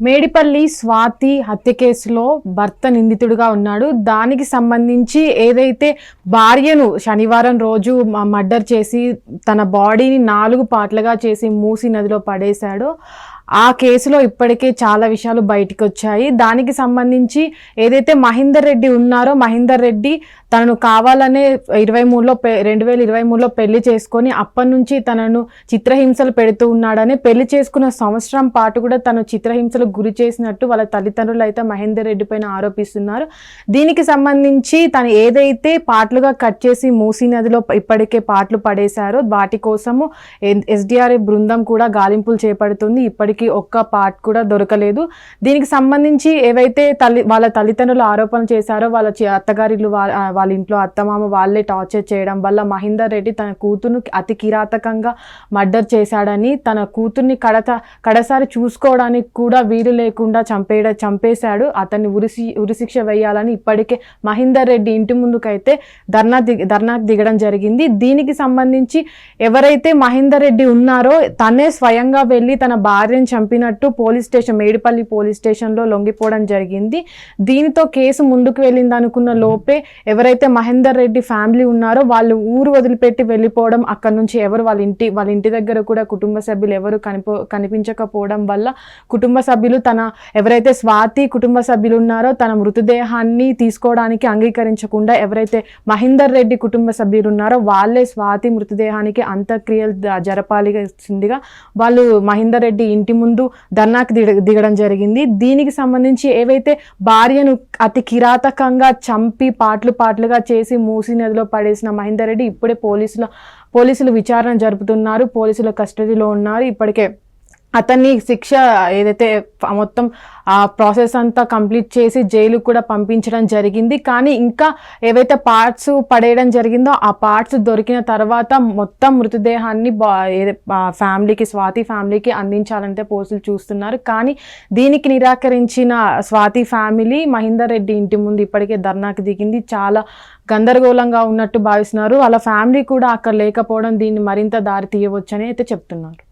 మేడిపల్లి స్వాతి హత్య కేసులో భర్త నిందితుడిగా ఉన్నాడు. దానికి సంబంధించి ఏదైతే భార్యను శనివారం రోజు మర్డర్ చేసి తన బాడీని నాలుగు పార్ట్లుగా చేసి మూసి నదిలో పడేశాడో ఆ కేసులో ఇప్పటికే చాలా విషయాలు బయటకు వచ్చాయి దానికి సంబంధించి ఏదైతే మహేందర్ రెడ్డి ఉన్నారో మహేందర్ రెడ్డి తనను కావాలనే ఇరవై మూడులో రెండు వేల ఇరవై మూడులో పెళ్ళి చేసుకొని అప్పటి నుంచి తనను చిత్రహింసలు పెడుతూ ఉన్నాడని పెళ్ళి చేసుకున్న సంవత్సరం పాటు కూడా తను చిత్రహింసలకు గురి చేసినట్టు వాళ్ళ తల్లిదండ్రులు అయితే మహేందర్ రెడ్డి పైన ఆరోపిస్తున్నారు. దీనికి సంబంధించి తను ఏదైతే పాటలుగా కట్ చేసి మూసీ నదిలో ఇప్పటికే పాటలు పడేశారో వాటి కోసము ఎస్డిఆర్ఏ బృందం కూడా గాలింపులు చేపడుతుంది. ఎవరికి ఒక్క పార్ట్ కూడా దొరకలేదు. దీనికి సంబంధించి ఏవైతే తల్లి వాళ్ళ తల్లిదండ్రులు ఆరోపణలు చేశారో వాళ్ళ అత్తగారిలు వాళ్ళ ఇంట్లో అత్తమామ వాళ్ళే టార్చర్ చేయడం వల్ల మహేందర్ రెడ్డి తన కూతురును అతి కిరాతకంగా మర్డర్ చేశాడని తన కూతుర్ని కడత కడసారి చూసుకోవడానికి కూడా వీలు లేకుండా చంపేయడ చంపేశాడు. అతన్ని ఉరిసి ఉరిశిక్ష వేయాలని ఇప్పటికే మహేందర్ రెడ్డి ఇంటి ముందుకైతే ధర్నా దిగ ధర్నాకు దిగడం జరిగింది. దీనికి సంబంధించి ఎవరైతే మహేందర్ రెడ్డి ఉన్నారో తనే స్వయంగా వెళ్ళి తన భార్యను చంపినట్టు పోలీస్ స్టేషన్ మేడిపల్లి పోలీస్ స్టేషన్లో లొంగిపోవడం జరిగింది. దీనితో కేసు ముందుకు వెళ్ళింది అనుకున్న లోపే ఎవరైతే మహేందర్ రెడ్డి ఫ్యామిలీ ఉన్నారో వాళ్ళు ఊరు వదిలిపెట్టి వెళ్ళిపోవడం అక్కడ నుంచి ఎవరు వాళ్ళ ఇంటి వాళ్ళ ఇంటి దగ్గర కూడా కుటుంబ సభ్యులు ఎవరు కనిపో కనిపించకపోవడం వల్ల కుటుంబ సభ్యులు తన ఎవరైతే స్వాతి కుటుంబ సభ్యులు ఉన్నారో తన మృతదేహాన్ని తీసుకోవడానికి అంగీకరించకుండా ఎవరైతే మహేందర్ రెడ్డి కుటుంబ సభ్యులు ఉన్నారో వాళ్ళే స్వాతి మృతదేహానికి అంత్యక్రియలు జరపాల్సిందిగా వాళ్ళు మహేందర్ రెడ్డి ఇంటి ముందు ధర్నాకి దిగడం జరిగింది. దీనికి సంబంధించి ఏవైతే భార్యను అతి కిరాతకంగా చంపి పాటలు పాటలుగా చేసి మూసి నదిలో పడేసిన మహేందర్ రెడ్డి ఇప్పుడే పోలీసుల పోలీసులు విచారణ జరుపుతున్నారు. పోలీసుల కస్టడీలో ఉన్నారు. ఇప్పటికే అతన్ని శిక్ష ఏదైతే మొత్తం ఆ ప్రాసెస్ అంతా కంప్లీట్ చేసి జైలు కూడా పంపించడం జరిగింది. కానీ ఇంకా ఏవైతే పార్ట్స్ పడేయడం జరిగిందో ఆ పార్ట్స్ దొరికిన తర్వాత మొత్తం మృతదేహాన్ని బా- ఫ్యామిలీకి స్వాతి ఫ్యామిలీకి అందించాలంటే పోలీసులు చూస్తున్నారు. కానీ దీనికి నిరాకరించిన స్వాతి ఫ్యామిలీ మహేందర్ రెడ్డి ఇంటి ముందు ఇప్పటికే ధర్నాకి దిగింది. చాలా గందరగోళంగా ఉన్నట్టు భావిస్తున్నారు. వాళ్ళ ఫ్యామిలీ కూడా అక్కడ లేకపోవడం దీన్ని మరింత దారి తీయవచ్చని అయితే చెప్తున్నారు.